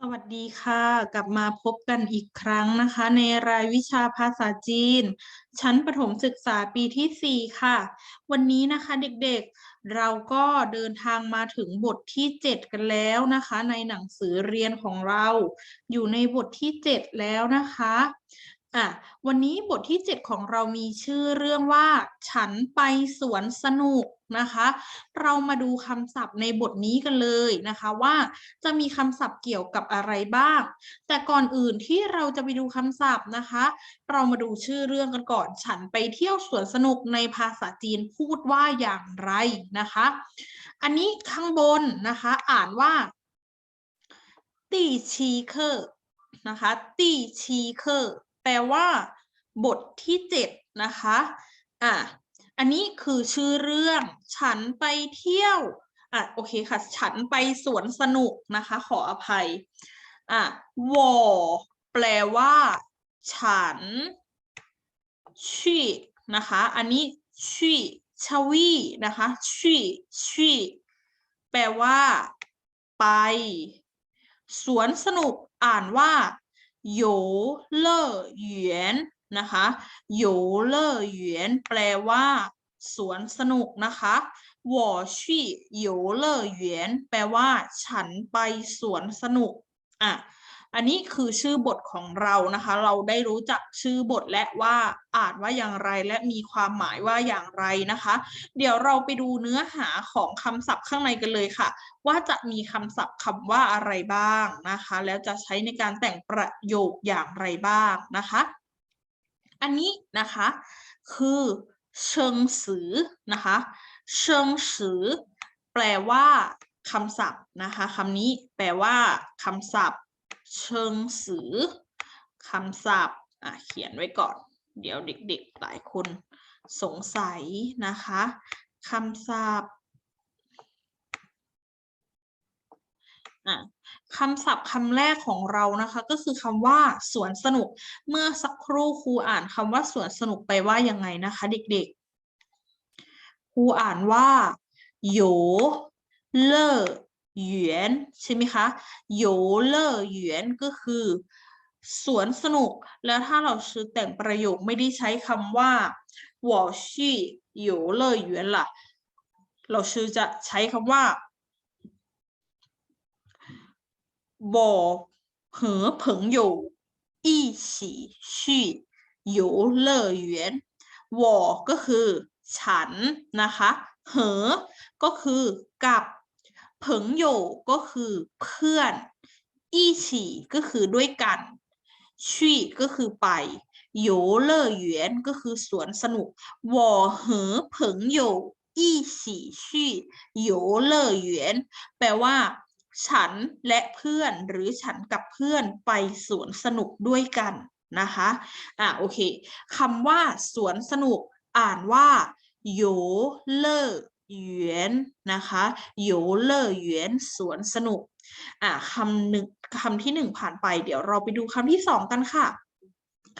สวัสดีค่ะ กลับมาพบกันอีกครั้งนะคะ ในรายวิชาภาษาจีน ชั้นประถมศึกษาปีที่ 4 ค่ะ วันนี้นะคะเด็กๆ เราก็เดินทางมาถึงบทที่ 7 กันแล้วนะคะ ในหนังสือเรียนของเรา อยู่ในบทที่ 7 แล้วนะคะ อะวันนี้บทที่ 7 ของเรามีชื่อเรื่องว่า ฉันไปสวนสนุกนะคะ เรามาดูคำศัพท์ในบทนี้กันเลยนะคะว่าจะมีคำศัพท์เกี่ยวกับอะไรบ้าง แต่ก่อนอื่นที่เราจะไปดูคำศัพท์นะคะ เรามาดูชื่อเรื่องกันก่อน ฉันไปเที่ยวสวนสนุกในภาษาจีนพูดว่าอย่างไรนะคะ อันนี้ข้างบนนะคะอ่านว่าตีชีเคอร์นะคะตีชีเคอร์ แปลว่า บทที่เจ็ดนะคะอะอันนี้คือชื่อเรื่อง ฉันไปเที่ยวอะโอเคค่ะ ฉันไปสวนสนุกนะคะ ขออภัยอะวอแปลว่า ฉันชี่นะคะ อันนี้ชี่ชวีนะคะชี่ชี่แปลว่า ไป สวนสนุกอ่านว่า โยเล่อเหยียนนะคะโยเล่อเหยียนแปลว่า สวนสนุกนะคะวอชี่เล่อเหยียนแปลว่า ฉันไปสวนสนุกอะ อันนี้คือชื่อบทของเรานะคะ เราได้รู้จักชื่อบทและว่าอ่านว่าอย่างไรและมีความหมายว่าอย่างไรนะคะ เดี๋ยวเราไปดูเนื้อหาของคำศัพท์ข้างในกันเลยค่ะ ว่าจะมีคำศัพท์คำว่าอะไรบ้างนะคะ แล้วจะใช้ในการแต่งประโยคอย่างไรบ้างนะคะ อันนี้นะคะคือเชิงสือนะคะเชิงสือแปลว่าคำศัพท์นะคะคำนี้แปลว่าคำศัพท์ เชิงสือคำศัพท์อะเขียนไว้ก่อน เดี๋ยวเด็กๆหลายคนสงสัยนะคะคำศัพท์อะคำศัพท์คำแรกของเรานะคะก็คือคำว่าสวนสนุก เมื่อสักครู่ครูอ่านคำว่าสวนสนุกไปว่ายังไงนะคะเด็กๆ ครูอ่านว่าโยเลอ หยวนใช่ไหมคะโยเลอหยวนก็คือ สวนสนุก แล้วถ้าเราชื่อแต่งประโยคไม่ได้ใช้คำว่า我去游乐园ล่ะ เราชื่อจะใช้คำว่า我和朋友一起去游乐园我ก็คือ ฉันนะคะเหอก็คือกับ เผิงโยก็คือเพื่อน อี้ฉี่ก็คือด้วยกัน ชี่ก็คือไปโยเลอเหวียนก็คือสวนสนุกวอเหอเผิงโยอี้ฉี่ชี่โยเลอเหวียนแปลว่า ฉันและเพื่อนหรือฉันกับเพื่อนไปสวนสนุกด้วยกันนะคะอะโอเคคำว่าสวนสนุกอ่านว่าโยเลอ หยวนนะคะโยเลอหยวนสวนสนุกอ่าคำหนึ่งคำที่หนึ่งผ่านไป เดี๋ยวเราไปดูคำที่สองกันค่ะ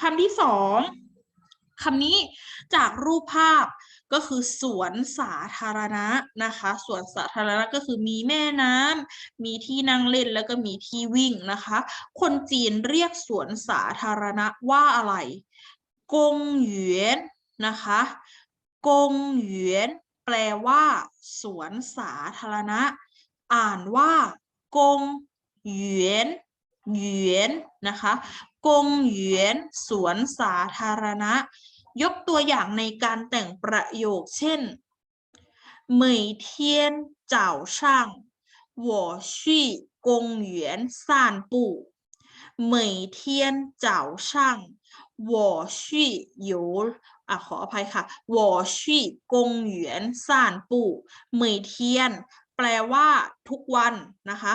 คำที่สองคำนี้จากรูปภาพก็คือสวนสาธารณะนะคะสวนสาธารณะก็คือมีแม่น้ำมีที่นั่งเล่นแล้วก็มีที่วิ่งนะคะ คนจีนเรียกสวนสาธารณะว่าอะไร กงหยวนนะคะ กงหยวน แปลว่า สวนสาธารณะ อ่านว่ากงหยวนหยวนนะคะกงหยวนสวนสาธารณะ ยกตัวอย่างในการแต่งประโยคเช่น每天早上我去公园散步每天早上我去游 อะขออภัยค่ะวอชี่กงเหวียนซ่านปู่เมยเทียน แปลว่าทุกวันนะคะ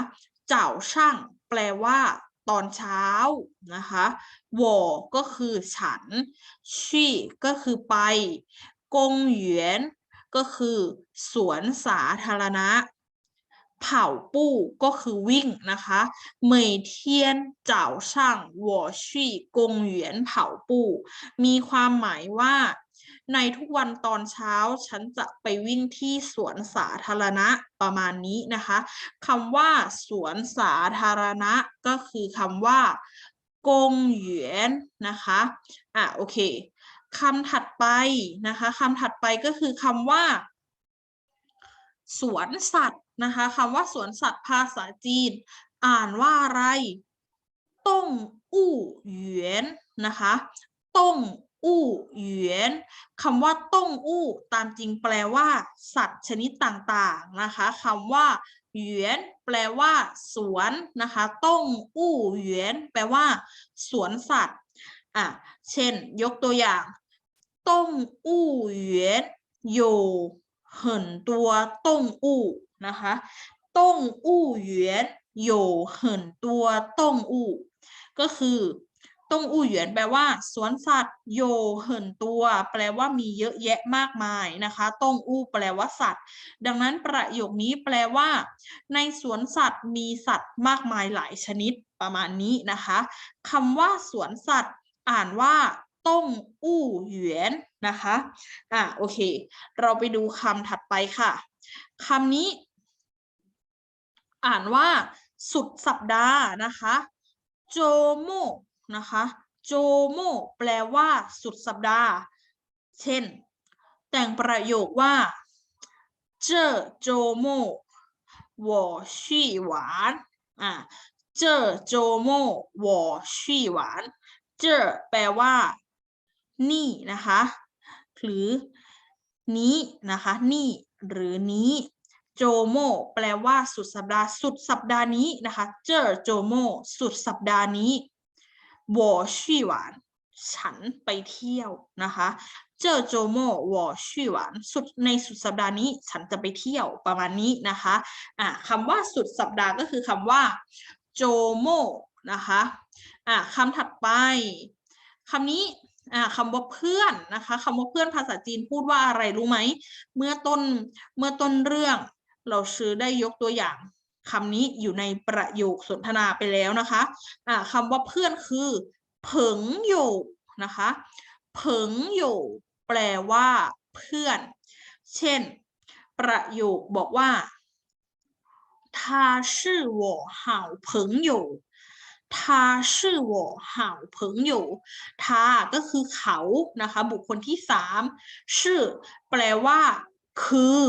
เจ้าช่าง แปลว่าตอนเช้านะคะวอก็คือฉัน ชี่ก็คือไป กงเหวียน ก็คือ สวนสาธารณะ เผาปู้ก็คือวิ่งนะคะเมยเทียนเจ้าช่าง我去公园跑步มีความหมายว่า ในทุกวันตอนเช้าฉันจะไปวิ่งที่สวนสาธารณะประมาณนี้นะคะคำว่า สวนสาธารณะก็คือคำว่ากงหยวนนะคะอ่ะโอเคคำถัดไปนะคะคำถัดไปก็คือคำว่า สวนสัตว์ นะคะคำว่าสวนสัตว์ภาษาจีน อ่านว่าอะไรต้งอู้หยวนนะคะต้งอู้หยวนคำว่าต้งอู้ตามจริงแปลว่า สัตว์ชนิดต่างๆนะคะคำว่าหยวนแปลว่า สวนนะคะต้งอู้หยวนแปลว่า สวนสัตว์อะเช่น ยกตัวอย่างต้งอู้หย เหินตัวต้งอู้นะคะต้งอู้เหวียนโเหินตัวต้งอู้ก็คือต้งอู้เหวียนแปลว่าสวนสัตว์有ยเหินตัว แปลว่ามีเยอะแยะมากมายนะคะต้งอู้แปลว่าสัตว์ ดังนั้นประโยคนี้แปลว่า ในสวนสัตว์มีสัตว์มากมายหลายชนิดประมาณนี้นะคะคำว่าสวนสัตว์ อ่านว่า ต้งอู้หยวนนะคะอ่ะโอเค เราไปดูคำถัดไปค่ะคำนี้ อ่านว่า สุดสัปดาห์นะคะโจโมนะคะโจโมแปลว่า สุดสัปดาห์ เช่น แต่งประโยคว่า这周末我去玩อ่ะ这周末我去玩这แปลว่า นี่นะคะ หรือ นี้นะคะ นี่ หรือนี้ โจโมแปลว่า สุดสัปดาห์ สุดสัปดาห์นี้นะคะ เจอโจโมสุดสัปดาห์นี้我去玩ฉันไปเที่ยวนะคะเจอโจโม我去玩สุดในสุดสัปดาห์นี้ ฉันจะไปเที่ยวประมาณนี้นะคะอ่ะคำว่าสุดสัปดาห์ก็คือคำว่าโจโมนะคะอ่ะคำถัดไปคำนี้อ่า คำว่าเพื่อนนะคะคำว่าเพื่อนภาษาจีนพูดว่าอะไรรู้ไหม เมื่อต้นเมื่อต้นเรื่อง เราซื้อได้ยกตัวอย่างคำนี้อยู่ในประโยคสนทนาไปแล้วนะคะอ่าคำว่าเพื่อนคือเผิงโยนะคะเผิงโยแปลว่า เพื่อน เช่น ประโยคบอกว่า他是我好朋友 ทาชื่อวห่าเผงอยู่ทาก็คือเขานะคะ บุคคลที่สามชื่อ แปลว่า คือ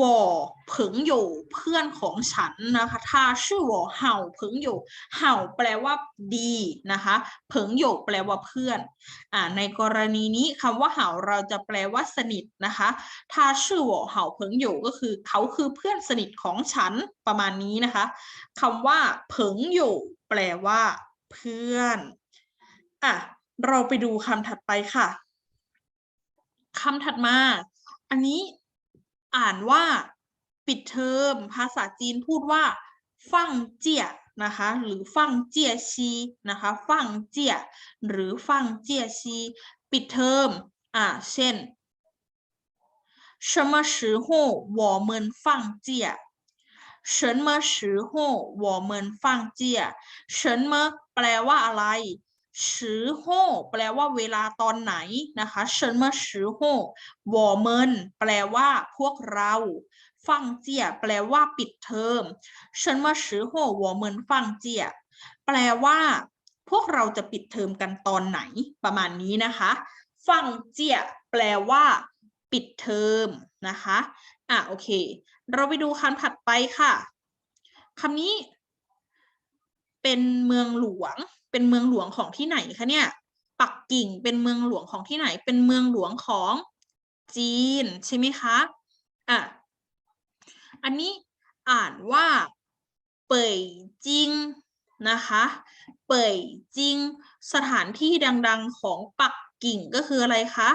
ว่อเพิงอยู่เพื่อนของฉันนะคะถ้าชื่อว่อเห่าเพิงอยู่เห่าแปลว่าดีนะคะเพิงอยู่แปลว่าเพื่อนอ่าในกรณีนี้คำว่าเห่าเราจะแปลว่าสนิทนะคะถ้าชื่อว่อเห่าเพิงอยู่ก็คือ เขาคือเพื่อนสนิทของฉันประมาณนี้นะคะ คำว่าเพิงอยู่แปลว่า เพื่อนอะเราไปดูคำถัดไปค่ะ คำถัดมา อันนี้ อ่านว่า ปิดเทอม ภาษาจีนพูดว่า ฟังเจียนะคะ หรือฟังเจียชีนะคะ ฟังเจียหรือฟังเจียชีปิดเทอมอ่าเช่น什么时候我们放假什么时候我们放假什么แปลว่าอะไร สือโฮแปลว่าเวลาตอนไหนนะคะเชิญมาสือโฮวอเมินแปลว่าพวกเราฟังเจียแปลว่าปิดเทอมเชิญมาสือโฮวอเมินฟังเจียแปลว่า พวกเราจะปิดเทอมกันตอนไหน ประมาณนี้นะคะฟังเจียแปลว่า ปิดเทอมนะคะอะโอเค เราไปดูคำถัดไปค่ะคำนี้ เป็นเมืองหลวง เป็นเมืองหลวงของที่ไหนคะเนี่ย ปักกิ่งเป็นเมืองหลวงของที่ไหน เป็นเมืองหลวงของจีนใช่ไหมคะอะอันนี้อ่านว่าเป่ยจิงนะคะ เป่ยจิง สถานที่ดังๆของปักกิ่งก็คืออะไรคะ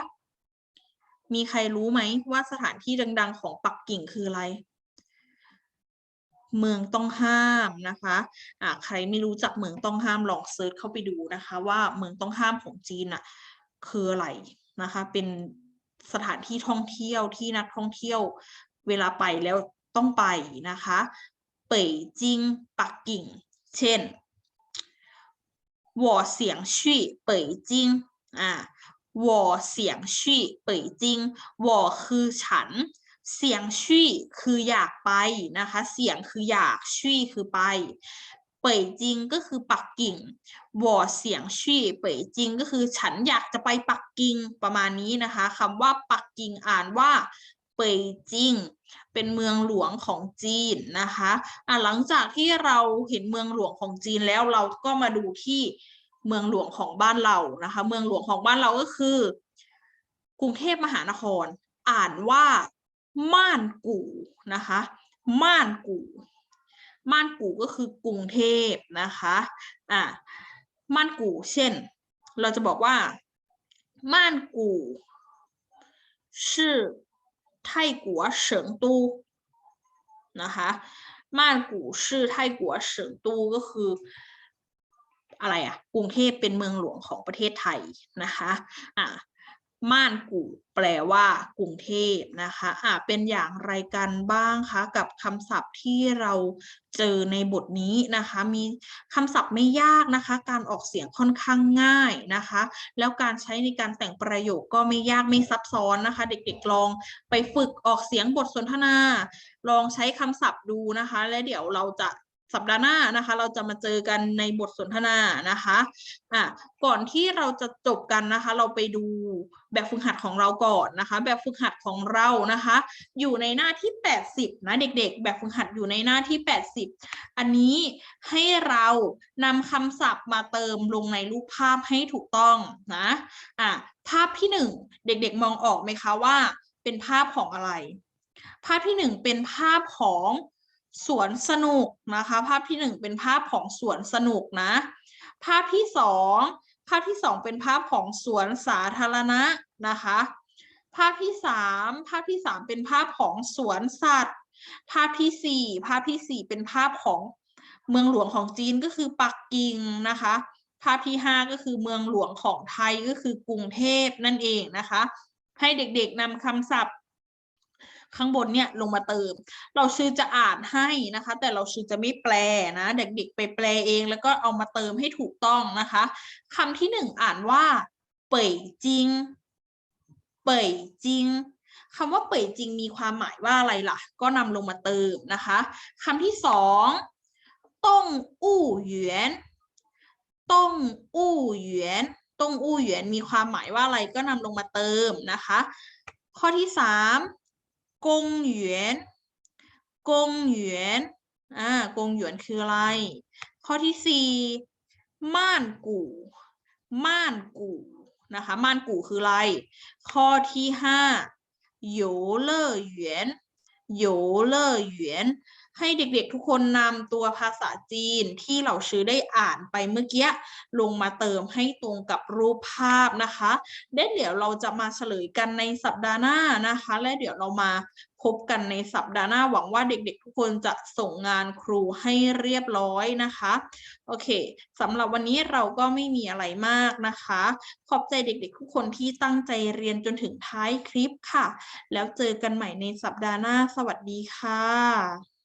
มีใครรู้ไหมว่าสถานที่ดัง ๆ ของปักกิ่งคืออะไร เมืองต้องห้ามนะคะอ่าใครไม่รู้จักเมืองต้องห้ามลองเซิร์ชเข้าไปดูนะคะ ว่าเมืองต้องห้ามของจีนอ่ะคืออะไรนะคะ เป็นสถานที่ท่องเที่ยวที่นักท่องเที่ยว เวลาไปแล้วต้องไปนะคะ เป่ยจิง ปักกิ่ง เช่น我想去北京啊 我เสียงชี่เป่ยจิง我คือฉัน เสียงชี่คืออยากไปนะคะ เสียงคืออยากชี่คือไป เป่ยจิงก็คือปักกิ่ง我เสียงชี่เป่ยจิงก็คือฉันอยากจะไปปักกิ่งประมาณนี้นะคะคำว่าปักกิ่งอ่านว่าเป่ยจิงเป็นเมืองหลวงของจีนนะคะอะหลังจากที่เราเห็นเมืองหลวงของจีนแล้วเราก็มาดูที่เมืองหลวงของบ้านเรานะคะ เมืองหลวงของบ้านเราก็คือ กรุงเทพมหานคร อ่านว่า ม่านกู่นะคะ ม่านกู่ ม่านกู่ก็คือกรุงเทพนะคะอ่าม่านกู่เช่น เราจะบอกว่า ม่านกู่ชื่อไทกัวเฉิงตูนะคะม่านกู่ชื่อไทกัวเฉิงตูก็คืออะไรอะกรุงเทพเป็นเมืองหลวงของประเทศไทยนะคะ อ่า ม่านกูแปลว่ากรุงเทพนะคะอะเป็นอย่างไรกันบ้างคะกับคำศัพท์ที่เราเจอในบทนี้นะคะ มีคำศัพท์ไม่ยากนะคะ การออกเสียงค่อนข้างง่ายนะคะ แล้วการใช้ในการแต่งประโยคก็ไม่ยากไม่ซับซ้อนนะคะ เด็กๆลองไปฝึกออกเสียงบทสนทนา ลองใช้คำศัพท์ดูนะคะ และเดี๋ยวเราจะ สัปดาห์หน้านะคะ เราจะมาเจอกันในบทสนทนานะคะอะก่อนที่เราจะจบกันนะคะ เราไปดูแบบฝึกหัดของเราก่อนนะคะ แบบฝึกหัดของเรานะคะ อยู่ในหน้าที่ 80 นะ เด็ก ๆ แบบฝึกหัดอยู่ในหน้าที่ 80 อันนี้ให้เรานำคำศัพท์มาเติมลงในรูปภาพให้ถูกต้องนะอะภาพที่หนึ่งเด็ก ๆ มองออกไหมคะว่า เป็นภาพของอะไร ภาพที่หนึ่งเป็นภาพของ สวนสนุกนะคะ ภาพที่หนึ่งเป็นภาพของสวนสนุกนะ ภาพที่สองภาพที่สองเป็นภาพของสวนสาธารณะนะคะ ภาพที่สามภาพที่สามเป็นภาพของสวนสัตว์ ภาพที่สี่ภาพที่สี่เป็นภาพของเมืองหลวงของจีนก็คือปักกิ่งนะคะ ภาพที่ห้าก็คือเมืองหลวงของไทยก็คือกรุงเทพนั่นเองนะคะ ให้เด็กๆนำคำศัพท์ ข้างบนเนี่ยลงมาเติม เราชื่อจะอ่านให้นะคะ แต่เราชื่อจะไม่แปลนะ เด็กๆ ไปแปลเอง แล้วก็เอามาเติมให้ถูกต้องนะคะคำที่หนึ่งอ่านว่า เป่ยจริง เป่ยจริงคำว่าเป่ยจริงมีความหมายว่าอะไรล่ะ ก็นำลงมาเติมนะคะคำที่สองต้งอู้หยวนต้งอู้หยวนต้งอู้หยวนมีความหมายว่าอะไรก็นำลงมาเติมนะคะ ข้อที่สาม กงหยวนกงหยวนอ่ากงหยวนคืออะไร ข้อที่สี่ม่านกู่ ม่านกู่นะคะ ม่านกู่คืออะไร ข้อที่ห้าโยเลอหยวนโยเลอหยวน ให้เด็กๆทุกคนนำตัวภาษาจีนที่เราชื่อได้อ่านไปเมื่อกี้ลงมาเติมให้ตรงกับรูปภาพนะคะเดี๋ยวเดี๋ยวเราจะมาเฉลยกันในสัปดาห์หน้านะคะ และเดี๋ยวเรามาพบกันในสัปดาห์หน้าหวังว่าเด็กๆ ทุกคนจะส่งงานครูให้เรียบร้อยนะคะ โอเคสำหรับวันนี้เราก็ไม่มีอะไรมากนะคะ ขอบใจเด็กๆ ทุกคนที่ตั้งใจเรียนจนถึงท้ายคลิปค่ะ แล้วเจอกันใหม่ในสัปดาห์หน้า สวัสดีค่ะ